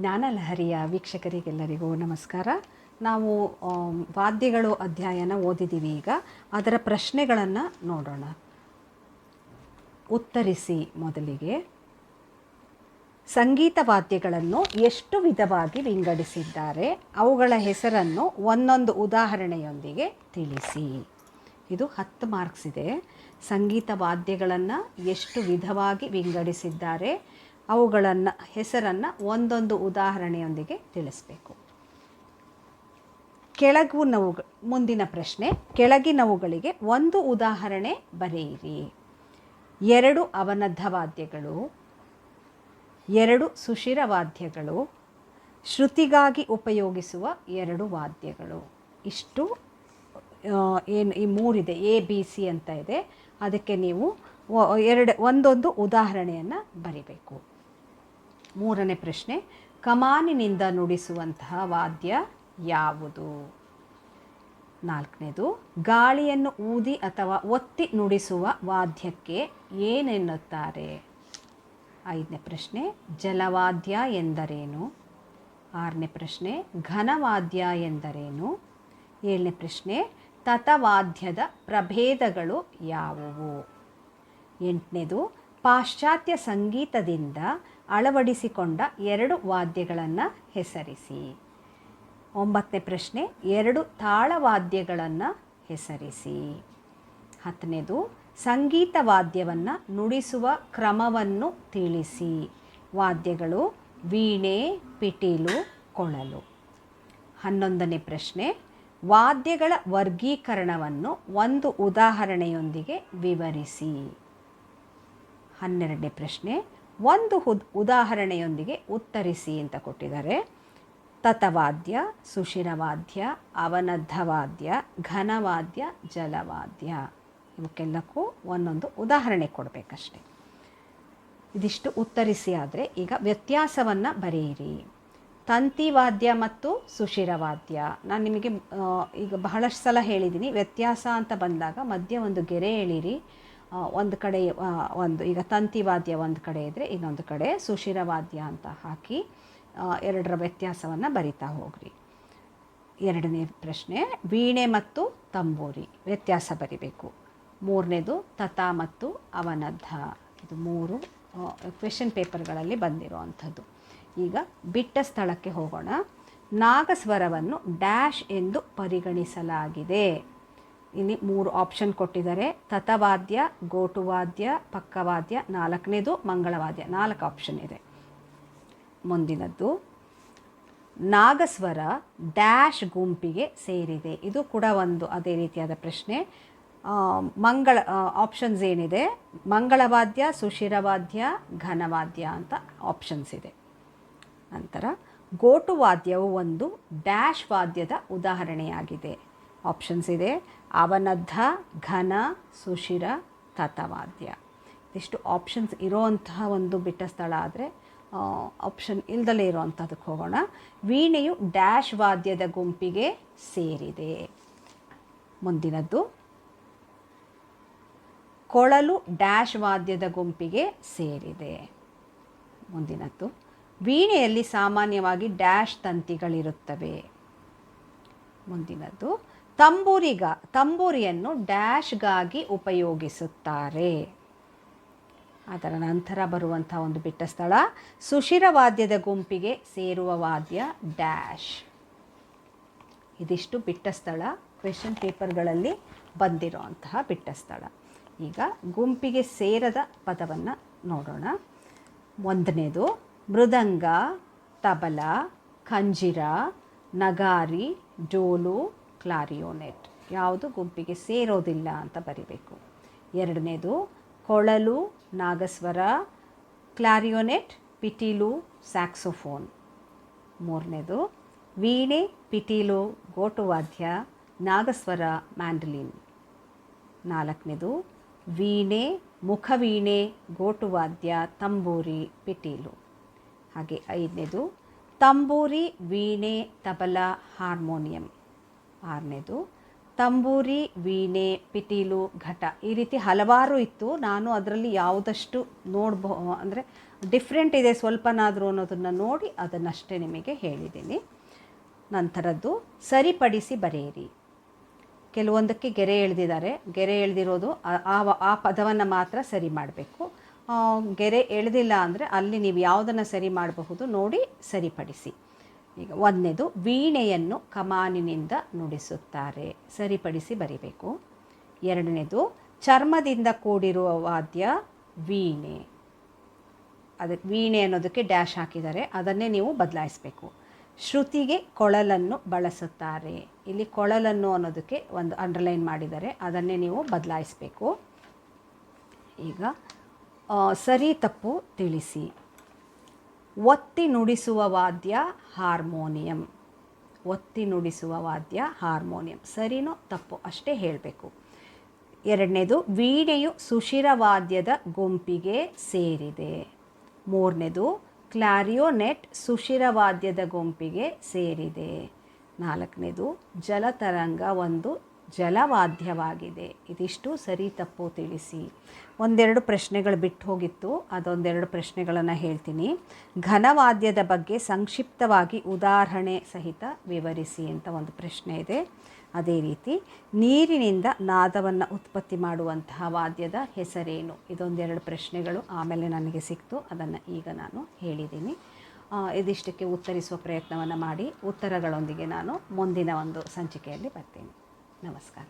ಜ್ಞಾನಲಹರಿಯ ವೀಕ್ಷಕರಿಗೆಲ್ಲರಿಗೂ ನಮಸ್ಕಾರ. ನಾವು ವಾದ್ಯಗಳು ಅಧ್ಯಾಯನ ಓದಿದ್ದೀವಿ ಈಗ. ಅದರ ಪ್ರಶ್ನೆಗಳನ್ನು ನೋಡೋಣ. ಉತ್ತರಿಸಿ ಮೊದಲಿಗೆ. ಸಂಗೀತ ವಾದ್ಯಗಳನ್ನು ಎಷ್ಟು ವಿಧವಾಗಿ ವಿಂಗಡಿಸಿದ್ದಾರೆ? ಅವುಗಳ ಹೆಸರನ್ನು ಒಂದೊಂದು ಉದಾಹರಣೆಯೊಂದಿಗೆ ತಿಳಿಸಿ. ಇದು ಹತ್ತು ಮಾರ್ಕ್ಸ್ ಇದೆ. ಸಂಗೀತ ವಾದ್ಯಗಳನ್ನು ಎಷ್ಟು ವಿಧವಾಗಿ ವಿಂಗಡಿಸಿದ್ದಾರೆ? ಅವುಗಳನ್ನು, ಹೆಸರನ್ನು ಒಂದೊಂದು ಉದಾಹರಣೆಯೊಂದಿಗೆ ತಿಳಿಸ್ಬೇಕು. ಕೆಳಗಿನವು ಮುಂದಿನ ಪ್ರಶ್ನೆ ಕೆಳಗಿನವುಗಳಿಗೆ ಒಂದು ಉದಾಹರಣೆ ಬರೆಯಿರಿ. ಎರಡು ಅವನದ್ಧ ವಾದ್ಯಗಳು ಎರಡು ಸುಶಿರ ವಾದ್ಯಗಳು ಶ್ರುತಿಗಾಗಿ ಉಪಯೋಗಿಸುವ ಎರಡು ವಾದ್ಯಗಳು. ಇಷ್ಟು ಏನು, ಈ ಮೂರಿದೆ, ಎ, ಬಿ, ಸಿ ಅಂತ ಇದೆ. ಅದಕ್ಕೆ ನೀವು ಎರಡು, ಒಂದೊಂದು ಉದಾಹರಣೆಯನ್ನು ಬರಿಬೇಕು. ಮೂರನೇ ಪ್ರಶ್ನೆ, ಕಮಾನಿನಿಂದ ನುಡಿಸುವಂತಹ ವಾದ್ಯ ಯಾವುದು? ನಾಲ್ಕನೇದು, ಗಾಳಿಯನ್ನು ಊದಿ ಅಥವಾ ಒತ್ತಿ ನುಡಿಸುವ ವಾದ್ಯಕ್ಕೆ ಏನೆನ್ನುತ್ತಾರೆ? ಐದನೇ ಪ್ರಶ್ನೆ, ಜಲವಾದ್ಯ ಎಂದರೇನು? ಆರನೇ ಪ್ರಶ್ನೆ, ಘನವಾದ್ಯ ಎಂದರೇನು? ಏಳನೇ ಪ್ರಶ್ನೆ, ತತವಾದ್ಯದ ಪ್ರಭೇದಗಳು ಯಾವುವು? ಎಂಟನೇದು, ಪಾಶ್ಚಾತ್ಯ ಸಂಗೀತದಿಂದ ಅಳವಡಿಸಿಕೊಂಡ ಎರಡು ವಾದ್ಯಗಳನ್ನು ಹೆಸರಿಸಿ. ಒಂಬತ್ತನೇ ಪ್ರಶ್ನೆ, ಎರಡು ತಾಳವಾದ್ಯಗಳನ್ನು ಹೆಸರಿಸಿ. ಹತ್ತನೇದು, ಸಂಗೀತ ವಾದ್ಯವನ್ನು ನುಡಿಸುವ ಕ್ರಮವನ್ನು ತಿಳಿಸಿ. ವಾದ್ಯಗಳು ವೀಣೆ, ಪಿಟೀಲು, ಕೊಳಲು. ಹನ್ನೊಂದನೇ ಪ್ರಶ್ನೆ, ವಾದ್ಯಗಳ ವರ್ಗೀಕರಣವನ್ನು ಒಂದು ಉದಾಹರಣೆಯೊಂದಿಗೆ ವಿವರಿಸಿ. ಹನ್ನೆರಡನೇ ಪ್ರಶ್ನೆ ಒಂದು ಉದ್, ಉದಾಹರಣೆಯೊಂದಿಗೆ ಉತ್ತರಿಸಿ ಅಂತ ಕೊಟ್ಟಿದ್ದಾರೆ. ತತವಾದ್ಯ, ಸುಶಿರವಾದ್ಯ, ಅವನದ್ಧವಾದ್ಯ, ಘನವಾದ್ಯ, ಜಲವಾದ್ಯ ಇವಕ್ಕೆಲ್ಲಕ್ಕೂ ಒಂದೊಂದು ಉದಾಹರಣೆ ಕೊಡಬೇಕಷ್ಟೆ. ಇದಿಷ್ಟು ಉತ್ತರಿಸಿ ಆದರೆ ಈಗ ವ್ಯತ್ಯಾಸವನ್ನು ಬರೆಯಿರಿ. ತಂತಿವಾದ್ಯ ಮತ್ತು ಸುಶಿರವಾದ್ಯ. ನಾನು ನಿಮಗೆ ಈಗ ಬಹಳಷ್ಟು ಸಲ ಹೇಳಿದ್ದೀನಿ ವ್ಯತ್ಯಾಸ ಅಂತ ಬಂದಾಗ ಮಧ್ಯೆ ಒಂದು ಗೆರೆ ಎಳೀರಿ. ಒಂದು ಕಡೆ ಒಂದು, ಈಗ ತಂತಿ ವಾದ್ಯ ಒಂದು ಕಡೆ ಇದ್ದರೆ ಇನ್ನೊಂದು ಕಡೆ ಸುಶಿರ ವಾದ್ಯ ಅಂತ ಹಾಕಿ ಎರಡರ ವ್ಯತ್ಯಾಸವನ್ನು ಬರಿತಾ ಹೋಗ್ರಿ. ಎರಡನೇ ಪ್ರಶ್ನೆ, ವೀಣೆ ಮತ್ತು ತಂಬೂರಿ, ವ್ಯತ್ಯಾಸ ಬರಿಬೇಕು. ಮೂರನೇದು, ತತ ಮತ್ತು ಅವನದ್ಧ ಇದು ಮೂರು ಕ್ವೆಶನ್ ಪೇಪರ್ಗಳಲ್ಲಿ ಬಂದಿರುವಂಥದ್ದು. ಈಗ ಬಿಟ್ಟ ಸ್ಥಳಕ್ಕೆ ಹೋಗೋಣ. ನಾಗಸ್ವರವನ್ನು ಡ್ಯಾಶ್ ಎಂದು ಪರಿಗಣಿಸಲಾಗಿದೆ. ಇಲ್ಲಿ ಮೂರು ಆಪ್ಷನ್ ಕೊಟ್ಟಿದ್ದಾರೆ. ತತವಾದ್ಯ ಗೋಟುವಾದ್ಯ, ಪಕ್ಕವಾದ್ಯ, ನಾಲ್ಕನೇದು ಮಂಗಳವಾದ್ಯ. ನಾಲ್ಕು ಆಪ್ಷನ್ ಇದೆ. ಮುಂದಿನದ್ದು, ನಾಗಸ್ವರ ಡ್ಯಾಶ್ ಗುಂಪಿಗೆ ಸೇರಿದೆ. ಇದು ಕೂಡ ಒಂದು ಅದೇ ರೀತಿಯಾದ ಪ್ರಶ್ನೆ. ಮಂಗಳ ಆಪ್ಷನ್ಸ್ ಏನಿದೆ? ಮಂಗಳವಾದ್ಯ, ಸುಶಿರವಾದ್ಯ, ಘನವಾದ್ಯ ಅಂತ ಆಪ್ಷನ್ಸ್ ಇದೆ. ನಂತರ, ಗೋಟುವಾದ್ಯವು ಒಂದು ಡ್ಯಾಶ್ ವಾದ್ಯದ ಉದಾಹರಣೆಯಾಗಿದೆ. ಆಪ್ಷನ್ಸ್ ಇದೆ. ಅವನದ್ಧ, ಘನ, ಸುಶಿರ ತತವಾದ್ಯ ಇದಿಷ್ಟು ಆಪ್ಷನ್ಸ್ ಇರೋವಂತಹ ಒಂದು ಬಿಟ್ಟ ಸ್ಥಳ ಆದರೆ ಆಪ್ಷನ್ ಇಲ್ದಲೇ ಇರೋವಂಥದಕ್ಕೆ ಹೋಗೋಣ. ವೀಣೆಯು ಡ್ಯಾಶ್ ವಾದ್ಯದ ಗುಂಪಿಗೆ ಸೇರಿದೆ. ಮುಂದಿನದ್ದು. ಕೊಳಲು ಡ್ಯಾಶ್ ವಾದ್ಯದ ಗುಂಪಿಗೆ ಸೇರಿದೆ. ಮುಂದಿನದ್ದು. ವೀಣೆಯಲ್ಲಿ ಸಾಮಾನ್ಯವಾಗಿ ಡ್ಯಾಶ್ ತಂತಿಗಳಿರುತ್ತವೆ. ಮುಂದಿನದ್ದು. ತಂಬೂರಿಗ, ತಂಬೂರಿಯನ್ನು ಡ್ಯಾಶ್ಗಾಗಿ ಉಪಯೋಗಿಸುತ್ತಾರೆ. ಅದರ ನಂತರ ಬರುವಂಥ ಒಂದು ಬಿಟ್ಟ ಸ್ಥಳ, ಸುಶಿರ ವಾದ್ಯದ ಗುಂಪಿಗೆ ಸೇರುವ ವಾದ್ಯ ಡ್ಯಾಶ್. ಇದಿಷ್ಟು ಬಿಟ್ಟ ಸ್ಥಳ ಕ್ವೆಶನ್ ಪೇಪರ್ಗಳಲ್ಲಿ ಬಂದಿರುವಂತಹ ಬಿಟ್ಟ ಸ್ಥಳ. ಈಗ ಗುಂಪಿಗೆ ಸೇರದ ಪದವನ್ನು ನೋಡೋಣ. ಒಂದನೇದು, ಮೃದಂಗ, ತಬಲ ಖಂಜಿರ ನಗಾರಿ, ಡೋಲು ಕ್ಲಾರಿಯೋನೆಟ್. ಯಾವುದು? ಗುಂಪಿಗೆ ಸೇರೋದಿಲ್ಲ ಅಂತ ಬರಿಬೇಕು. ಎರಡನೇದು, ಕೊಳಲು, ನಾಗಸ್ವರ, ಕ್ಲಾರಿಯೋನೆಟ್, ಪಿಟೀಲು, ಸ್ಯಾಕ್ಸೋಫೋನ್. ಮೂರನೇದು, ವೀಣೆ, ಪಿಟೀಲು, ಗೋಟುವಾದ್ಯ, ನಾಗಸ್ವರ, ಮ್ಯಾಂಡಲಿನ್. ನಾಲ್ಕನೇದು, ವೀಣೆ, ಮುಖವೀಣೆ, ಗೋಟುವಾದ್ಯ, ತಂಬೂರಿ, ಪಿಟೀಲು. ಹಾಗೆ ಐದನೇದು, ತಂಬೂರಿ, ವೀಣೆ, ತಬಲ, ಹಾರ್ಮೋನಿಯಂ. ಆರನೇದು. ತಂಬೂರಿ, ವೀಣೆ, ಪಿಟೀಲು, ಘಟ ಈ ರೀತಿ ಹಲವಾರು ಇತ್ತು. ನಾನು ಅದರಲ್ಲಿ ಯಾವುದಷ್ಟು ನೋಡ್ಬೋ, ಅಂದರೆ ಡಿಫ್ರೆಂಟ್ ಇದೆ ಸ್ವಲ್ಪನಾದರೂ ಅನ್ನೋದನ್ನು ನೋಡಿ ಅದನ್ನಷ್ಟೇ ನಿಮಗೆ ಹೇಳಿದ್ದೀನಿ. ನಂತರದ್ದು, ಸರಿಪಡಿಸಿ ಬರೆಯಿರಿ. ಕೆಲವೊಂದಕ್ಕೆ ಗೆರೆ ಎಳೆದಿದ್ದಾರೆ. ಗೆರೆ ಎಳೆದಿರೋದು ಆ- ಆ ಪದವನ್ನು ಮಾತ್ರ ಸರಿ ಮಾಡಬೇಕು. ಗೆರೆ ಎಳೆದಿಲ್ಲ ಅಂದರೆ ಅಲ್ಲಿ ನೀವು ಯಾವುದನ್ನು ಸರಿ ಮಾಡಬಹುದು ನೋಡಿ ಸರಿಪಡಿಸಿ. ಈಗ ಒಂದನೇದು ವೀಣೆಯನ್ನು ಕಮಾನಿನಿಂದ ನುಡಿಸುತ್ತಾರೆ. ಸರಿಪಡಿಸಿ ಬರಿಬೇಕು. ಎರಡನೇದು ಚರ್ಮದಿಂದ ಕೂಡಿರುವ ವಾದ್ಯ ವೀಣೆ. ಅದಕ್ಕೆ ವೀಣೆ ಅನ್ನೋದಕ್ಕೆ ಡ್ಯಾಶ್ ಹಾಕಿದ್ದಾರೆ. ಅದನ್ನೇ ನೀವು ಬದಲಾಯಿಸಬೇಕು. ಶ್ರುತಿಗೆ ಕೊಳಲನ್ನು ಬಳಸುತ್ತಾರೆ. ಇಲ್ಲಿ ಕೊಳಲನ್ನು ಅನ್ನೋದಕ್ಕೆ ಒಂದು ಅಂಡರ್ಲೈನ್ ಮಾಡಿದ್ದಾರೆ. ಅದನ್ನೇ ನೀವು ಬದಲಾಯಿಸಬೇಕು. ಈಗ ಸರಿ ತಪ್ಪು ತಿಳಿಸಿ. ಒತ್ತಿ ನುಡಿಸುವ ವಾದ್ಯ ಹಾರ್ಮೋನಿಯಂ. ಒತ್ತಿ ನುಡಿಸುವ ವಾದ್ಯ ಹಾರ್ಮೋನಿಯಂ. ಸರಿನೋ ತಪ್ಪು ಅಷ್ಟೇ ಹೇಳಬೇಕು. ಎರಡನೇದು, ವೀಣೆಯು ಸುಶಿರವಾದ್ಯದ ಗುಂಪಿಗೆ ಸೇರಿದೆ. ಮೂರನೇದು, ಕ್ಲಾರಿಯೋನೆಟ್ ಸುಶಿರವಾದ್ಯದ ಗುಂಪಿಗೆ ಸೇರಿದೆ. ನಾಲ್ಕನೇದು, ಜಲತರಂಗ ಒಂದು ಜಲವಾದ್ಯವಾಗಿದೆ ಇದಿಷ್ಟು ಸರಿ ತಪ್ಪು ತಿಳಿಸಿ. ಒಂದೆರಡು ಪ್ರಶ್ನೆಗಳು ಬಿಟ್ಟು ಹೋಗಿತ್ತು. ಅದೊಂದೆರಡು ಪ್ರಶ್ನೆಗಳನ್ನು ಹೇಳ್ತೀನಿ. ಘನವಾದ್ಯದ ಬಗ್ಗೆ ಸಂಕ್ಷಿಪ್ತವಾಗಿ ಉದಾಹರಣೆ ಸಹಿತ ವಿವರಿಸಿ ಅಂತ ಒಂದು ಪ್ರಶ್ನೆ ಇದೆ. ಅದೇ ರೀತಿ, ನೀರಿನಿಂದ ನಾದವನ್ನು ಉತ್ಪತ್ತಿ ಮಾಡುವಂತಹ ವಾದ್ಯದ ಹೆಸರೇನು? ಇದೊಂದೆರಡು ಪ್ರಶ್ನೆಗಳು ಆಮೇಲೆ ನನಗೆ ಸಿಕ್ತು. ಅದನ್ನು ಈಗ ನಾನು ಹೇಳಿದ್ದೀನಿ. ಇದಿಷ್ಟಕ್ಕೆ ಉತ್ತರಿಸುವ ಪ್ರಯತ್ನವನ್ನು ಮಾಡಿ. ಉತ್ತರಗಳೊಂದಿಗೆ ನಾನು ಮುಂದಿನ ಒಂದು ಸಂಚಿಕೆಯಲ್ಲಿ ಬರ್ತೀನಿ. ನಮಸ್ಕಾರ